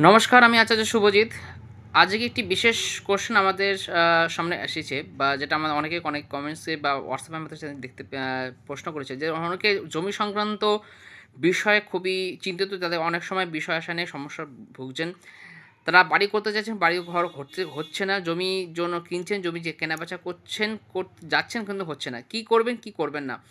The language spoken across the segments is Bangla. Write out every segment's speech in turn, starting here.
নমস্কার, আমি আচার্য শুভজিৎ। আজকে একটি বিশেষ কোশ্চেন আমাদের সামনে এসেছে বা যেটা আমাদের অনেকে অনেক কমেন্টসে বা হোয়াটসঅ্যাপে আমাদের সাথে দেখতে প্রশ্ন করেছে যে অনেকে জমি সংক্রান্ত বিষয়ে খুবই চিন্তিত, তাদের অনেক সময় বিষয় আসা নিয়ে সমস্যা ভুগছেন। তারা বাড়ি করতে চাইছেন বাড়ি ঘর হচ্ছে হচ্ছে না। জমি জন্য কিনছেন, জমি যে কেনাবেচা করছেন, কর- যাচ্ছেন কিন্তু হচ্ছে না। কি করবেন কি করবেন না?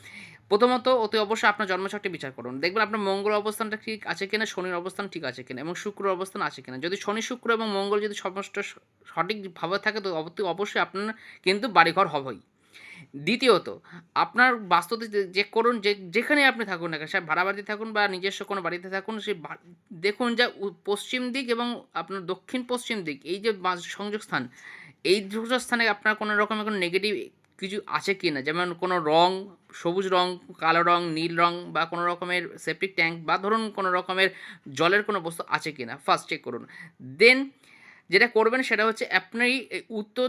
প্রথমত, অতি অবশ্যই আপনার জন্মছকটি বিচার করুন। দেখবেন আপনার মঙ্গল অবস্থানটা ঠিক আছে কিনা, শনির অবস্থান ঠিক আছে কিনা এবং শুক্র অবস্থান আছে কিনা। যদি শনি, শুক্র এবং মঙ্গল যদি সমস্ত সঠিকভাবে থাকে, তো অতি অবশ্যই আপনার কিন্তু বাড়িঘর হবেই। দ্বিতীয়ত, আপনার বাস্তুতে যে- করুন, যে যেখানে আপনি থাকুন না কেন, সে ভাড়া বাড়িতে থাকুন বা নিজস্ব কোনো বাড়িতে থাকুন, সে দেখুন যে পশ্চিম দিক এবং আপনার দক্ষিণ পশ্চিম দিক, এই যে সংযোগ স্থান এই দুটো স্থানে আপনার কোনো রকমের কোনো নেগেটিভ কিছু আছে কি না? যেমন কোনো রং, সবুজ রং, কালো রং, নীল রং বা কোনো রকমের সেপটিক ট্যাঙ্ক বা ধরুন কোনো রকমের জলের কোনো বস্তু আছে কি না? ফার্স্ট চেক করুন। দেন যেটা করবেন সেটা হচ্ছে আপনি উত্তর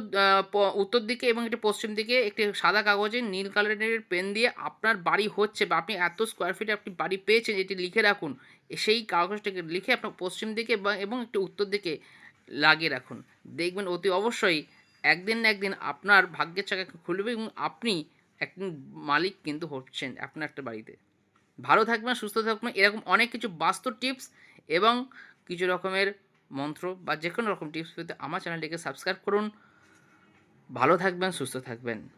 উত্তর দিকে এবং একটি পশ্চিম দিকে একটি সাদা কাগজে নীল কালারের পেন দিয়ে আপনার বাড়ি হচ্ছে বা আপনি এত স্কোয়ার ফিটে আপনি বাড়ি পেয়েছেন এটি লিখে রাখুন, সেই কাগজটাকে লিখে আপনার পশ্চিম দিকে এবং একটি উত্তর দিকে লাগিয়ে রাখুন। দেখবেন অতি অবশ্যই একদিন না একদিন আপনার ভাগ্যের চাকা খুলবে এবং আপনি একদিন মালিক কিন্তু হচ্ছেন আপনার একটা বাড়িতে। ভালো থাকবেন, সুস্থ থাকবেন, এরকম অনেক কিছু বাস্তব টিপস এবং কিছু রকমের মন্ত্র বা যে কোনো রকম টিপস পেতে আমার চ্যানেলটিকে সাবস্ক্রাইব করুন। ভালো থাকবেন, সুস্থ থাকবেন।